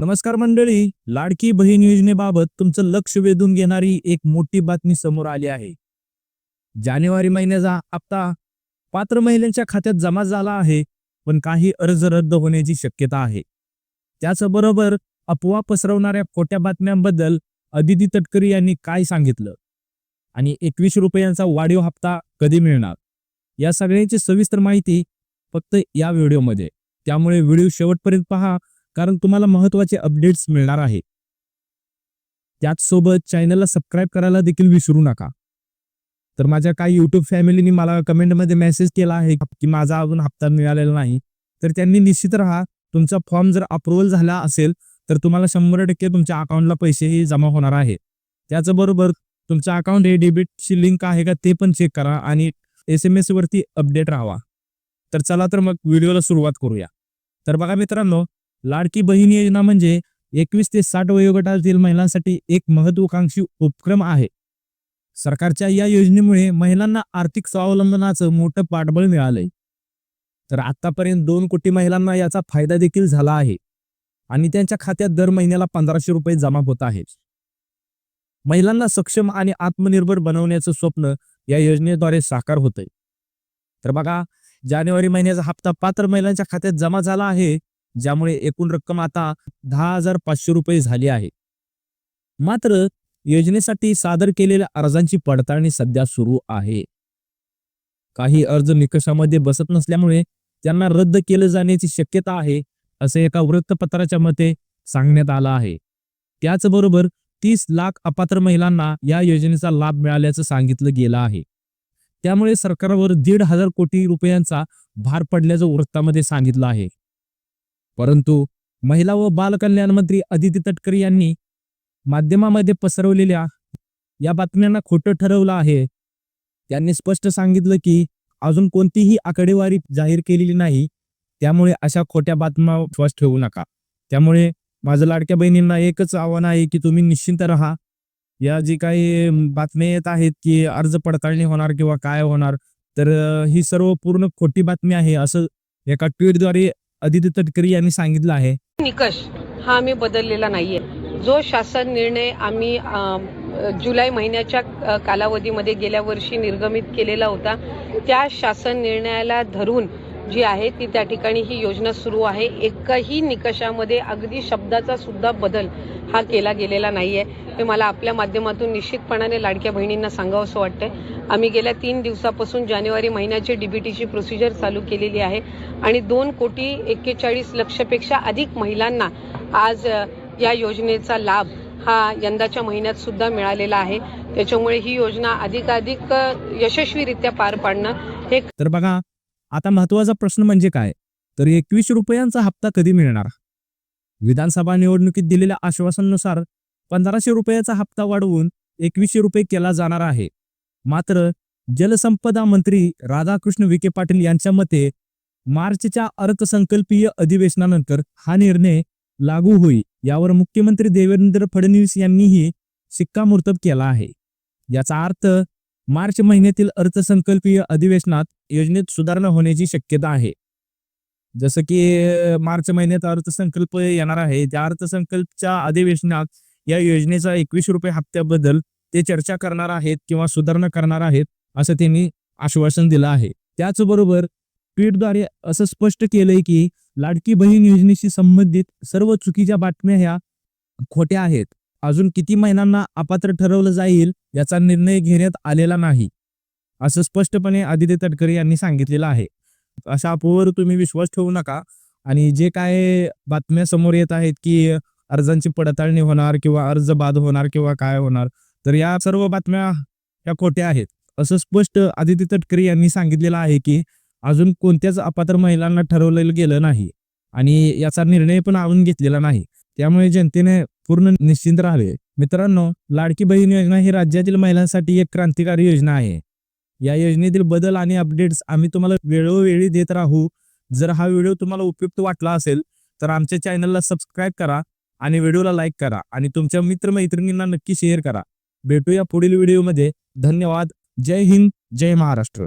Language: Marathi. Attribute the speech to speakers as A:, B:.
A: नमस्कार मंडळी लाडकी बहीण योजनेबाबत तुमचं लक्ष वेधून घेणारी एक मोठी बातमी समोर आली आहे. जानेवारी महिन्याचा हप्ता पात्र महिलांच्या खात्यात जमा झाला आहे पण काही अर्ज रद्द होण्याची शक्यता आहे. त्याचबरोबर अफवा पसरवणाऱ्या खोट्या बातम्यांबद्दल अदिती तटकरी यांनी काय सांगितलं? आणि एकवीस रुपयांचा वाढीव हप्ता कधी मिळणार? या सगळ्यांची सविस्तर माहिती फक्त या व्हिडिओमध्ये. त्यामुळे व्हिडिओ शेवटपर्यंत पहा कारण तुम्हाला महत्त्वाचे अपडेट्स मिळणार आहे. त्याचसोबत चॅनलला सबस्क्राईब करायला देखील विसरू नका. तर माझ्या काही युट्यूब फॅमिलीनी मला कमेंटमध्ये मेसेज केला आहे की माझा अजून हप्ता मिळालेला नाही. तर त्यांनी निश्चित राहा तुमचा फॉर्म जर अप्रुव्हल झाला असेल तर तुम्हाला शंभर टक्के तुमच्या अकाउंटला पैसेही जमा होणार आहे. त्याचबरोबर तुमचं अकाउंट हे डेबिटची लिंक आहे का ते पण चेक करा आणि एस एम एसवरती अपडेट राहावा. तर चला तर मग व्हिडिओला सुरुवात करूया. तर बघा मित्रांनो लाडकी बहीण योजना म्हणजे एकवीस ते साठ वयोगटातील महिलांसाठी एक महत्वाकांक्षी उपक्रम आहे. सरकारच्या या योजनेमुळे महिलांना आर्थिक स्वावलंबनाचं मोठं पाठबळ मिळालंय. तर आतापर्यंत दोन कोटी महिलांना याचा फायदा देखील झाला आहे. आणि त्यांच्या खात्यात दर महिन्याला पंधराशे रुपये जमा होत आहे महिलांना सक्षम आणि आत्मनिर्भर बनवण्याचं स्वप्न या योजनेद्वारे साकार होतंय. तर बघा जानेवारी महिन्याचा हप्ता पात्र महिलांच्या खात्यात जमा झाला आहे. ज्यामुळे एकूण रक्कम आता दहा हजार पाचशे रुपये झाली आहे. मात्र योजनेसाठी सादर केलेल्या अर्जांची पडताळणी सध्या सुरू आहे. काही अर्ज निकषामध्ये बसत नसल्यामुळे त्यांना रद्द केलं जाण्याची शक्यता आहे असे एका वृत्तपत्राच्या मते सांगण्यात आलं आहे. त्याचबरोबर तीस लाख अपात्र महिलांना या योजनेचा लाभ मिळाल्याचं सांगितलं गेलं आहे. त्यामुळे सरकारवर दीड हजार कोटी रुपयांचा भार पडल्याचं वृत्तामध्ये सांगितलं आहे. परंतु महिला व बालकल्याण मंत्री अदिती तटकरे यांनी माध्यमामध्ये पसरवलेल्या या बातम्यांना खोटं ठरवलं आहे. त्यांनी स्पष्ट सांगितलं की अजून कोणतीही आकडेवारी जाहीर केलेली नाही. त्यामुळे अशा खोट्या बातम्या विश्वास ठेवू नका. त्यामुळे माझं लाडक्या बहिणींना एकच आव्हान आहे की तुम्ही निश्चिंत राहा. या जी काही बातम्या येत आहेत की अर्ज पडताळणी होणार किंवा काय होणार तर ही सर्व पूर्ण खोटी बातमी आहे असं एका ट्विटद्वारे अदिती तटकरी यांनी सांगितलं आहे.
B: निकष हा आम्ही बदललेला नाहीये. जो शासन निर्णय आम्ही जुलै महिन्याच्या कालावधीमध्ये गेल्या वर्षी निर्गमित केलेला होता त्या शासन निर्णयाला धरून जी आहे ती त्या ठिकाणी ही योजना सुरू आहे. एकही निकषामध्ये अगदी शब्दाचा सुद्धा बदल हा केला गेलेला नाहीये. हे मला आपल्या माध्यमातून निश्चितपणाने लाडक्या बहिणींना सांगावंसं वाटतंय. आम्ही गेल्या तीन दिवसापासून जानेवारी महिन्याची डीबीटीची प्रोसिजर चालू केलेली आहे आणि दोन कोटी एक्केचाळीस लक्षपेक्षा अधिक महिलांना आज या योजनेचा लाभ हा यंदाच्या महिन्यात सुद्धा मिळालेला आहे. त्याच्यामुळे ही योजना अधिकाधिक यशस्वीरित्या पार पाडणं हे
A: तर बघा आता महत्त्वाचा प्रश्न म्हणजे काय? तर एकवीस रुपयांचा हप्ता कधी मिळणार? विधानसभा निवडणुकीत दिलेल्या आश्वासनानुसार पंधराशे रुपयाचा हप्ता वाढवून एकवीसशे रुपये केला जाणार आहे. मात्र जलसंपदा मंत्री राधाकृष्ण विखे पाटील यांच्या मते मार्चच्या अर्थसंकल्पीय अधिवेशनानंतर हा निर्णय लागू होईल यावर मुख्यमंत्री देवेंद्र फडणवीस यांनीही शिक्कामोर्तब केला आहे. याचा अर्थ मार्च महिन्यातील अर्थसंकल्पीय अधिवेशनात योजनेत सुधारणा होण्याची शक्यता आहे. जसं की मार्च महिन्यात अर्थसंकल्प येणार आहे. त्या अर्थसंकल्पच्या अधिवेशनात या योजनेचा एकवीस रुपये हप्त्याबद्दल ते चर्चा करणार आहेत किंवा सुधारणा करणार आहेत असं त्यांनी आश्वासन दिलं आहे. त्याचबरोबर ट्विटद्वारे असं स्पष्ट केलंय की लाडकी बहीण योजनेशी संबंधित सर्व चुकीच्या बातम्या ह्या खोट्या आहेत. अजून किती महिन्यांना अपात्र ठरवलं जाईल याचा निर्णय घेण्यात आलेला नाही असं स्पष्टपणे आदित्य तटकरे यांनी सांगितलेलं आहे. अशा अपोवर तुम्ही विश्वास ठेवू नका आणि जे काय बातम्या समोर येत आहेत की अर्जांची पडताळणी होणार किंवा अर्ज बाद होणार किंवा काय होणार तर या सर्व बातम्या ह्या खोट्या आहेत असं स्पष्ट आदित्य तटकरे यांनी सांगितलेलं आहे की अजून कोणत्याच अपात्र महिलांना ठरवलेलं गेलं नाही आणि याचा निर्णय पण आणून घेतलेला नाही. त्यामुळे जनतेने पूर्ण निश्चिंत राहावे. मित्रांनो लाडकी बहीण योजना ही राज्यातील महिलांसाठी एक क्रांतिकारी योजना आहे. या योजनेतील बदल आणि अपडेट्स आम्ही तुम्हाला वेळोवेळी देत राहू. जर हा व्हिडिओ तुम्हाला उपयुक्त वाटला असेल तर आमच्या चॅनलला सबस्क्राईब करा आणि व्हिडिओला लाईक करा आणि तुमच्या मित्रमैत्रिणींना नक्की शेअर करा. भेटूया पुढील व्हिडिओमध्ये. धन्यवाद. जय हिंद. जय महाराष्ट्र.